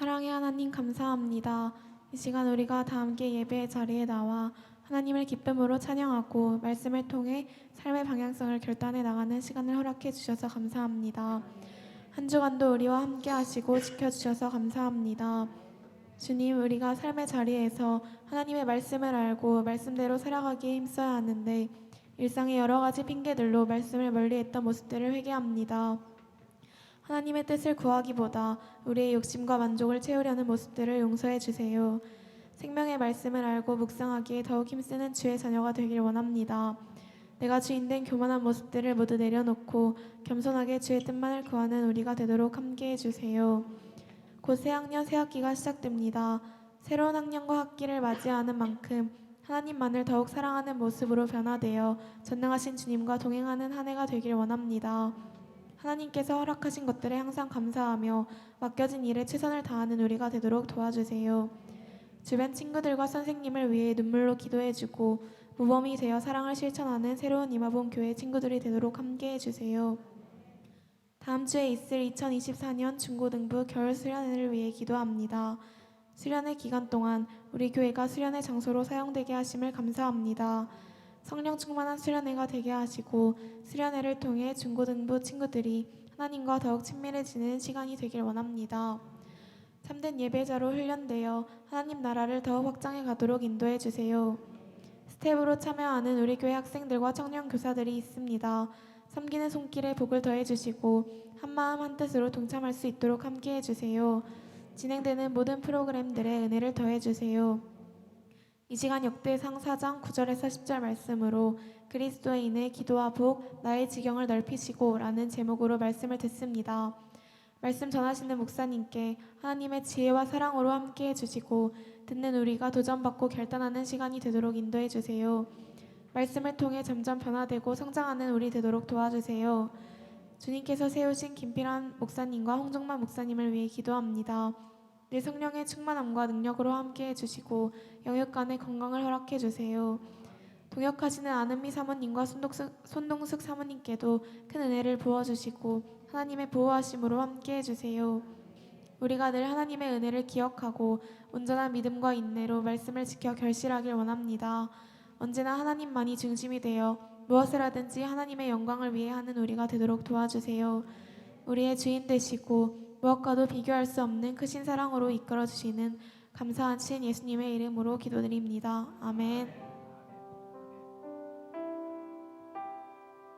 사랑의 하나님 감사합니다. 이 시간 우리가 다 함께 예배의 자리에 나와 하나님을 기쁨으로 찬양하고 말씀을 통해 삶의 방향성을 결단해 나가는 시간을 허락해 주셔서 감사합니다. 한 주간도 우리와 함께 하시고 지켜 주셔서 감사합니다. 주님, 우리가 삶의 자리에서 하나님의 말씀을 알고 말씀대로 살아가기에 힘써야 하는데 일상의 여러 가지 핑계들로 말씀을 멀리했던 모습들을 회개합니다. 하나님의 뜻을 구하기보다 우리의 욕심과 만족을 채우려는 모습들을 용서해 주세요. 생명의 말씀을 알고 묵상하기에 더욱 힘쓰는 주의 자녀가 되길 원합니다. 내가 주인된 교만한 모습들을 모두 내려놓고 겸손하게 주의 뜻만을 구하는 우리가 되도록 함께해 주세요. 곧 새학년 새학기가 시작됩니다. 새로운 학년과 학기를 맞이하는 만큼 하나님만을 더욱 사랑하는 모습으로 변화되어 전능하신 주님과 동행하는 한 해가 되길 원합니다. 하나님께서 허락하신 것들에 항상 감사하며 맡겨진 일에 최선을 다하는 우리가 되도록 도와주세요. 주변 친구들과 선생님을 위해 눈물로 기도해주고 모범이 되어 사랑을 실천하는 새로운 이마봄 교회 친구들이 되도록 함께해 주세요. 다음 주에 있을 2024년 중고등부 겨울 수련회를 위해 기도합니다. 수련회 기간 동안 우리 교회가 수련회 장소로 사용되게 하심을 감사합니다. 성령 충만한 수련회가 되게 하시고 수련회를 통해 중고등부 친구들이 하나님과 더욱 친밀해지는 시간이 되길 원합니다. 참된 예배자로 훈련되어 하나님 나라를 더욱 확장해 가도록 인도해 주세요. 스텝으로 참여하는 우리 교회 학생들과 청년 교사들이 있습니다. 섬기는 손길에 복을 더해 주시고 한 마음 한 뜻으로 동참할 수 있도록 함께 해 주세요. 진행되는 모든 프로그램들의 은혜를 더해 주세요. 이 시간 역대상 4장 9절에서 10절 말씀으로 그리스도인의 기도와 복, 나의 지경을 넓히시고 라는 제목으로 말씀을 듣습니다. 말씀 전하시는 목사님께 하나님의 지혜와 사랑으로 함께 해주시고 듣는 우리가 도전받고 결단하는 시간이 되도록 인도해 주세요. 말씀을 통해 점점 변화되고 성장하는 우리 되도록 도와주세요. 주님께서 세우신 김필환 목사님과 홍정만 목사님을 위해 기도합니다. 내 성령의 충만함과 능력으로 함께 해 주시고 영역 간의 건강을 허락해 주세요. 동역하시는 아는미 사모님과 손동숙, 손동숙 사모님께도 큰 은혜를 부어 주시고 하나님의 보호하심으로 함께 해 주세요. 우리가 늘 하나님의 은혜를 기억하고 온전한 믿음과 인내로 말씀을 지켜 결실하길 원합니다. 언제나 하나님만이 중심이 되어 무엇을 하든지 하나님의 영광을 위해 하는 우리가 되도록 도와주세요. 우리의 주인 되시고 무엇과도 비교할 수 없는 크신 사랑으로 이끌어 주시는 감사하신 예수님의 이름으로 기도드립니다. 아멘.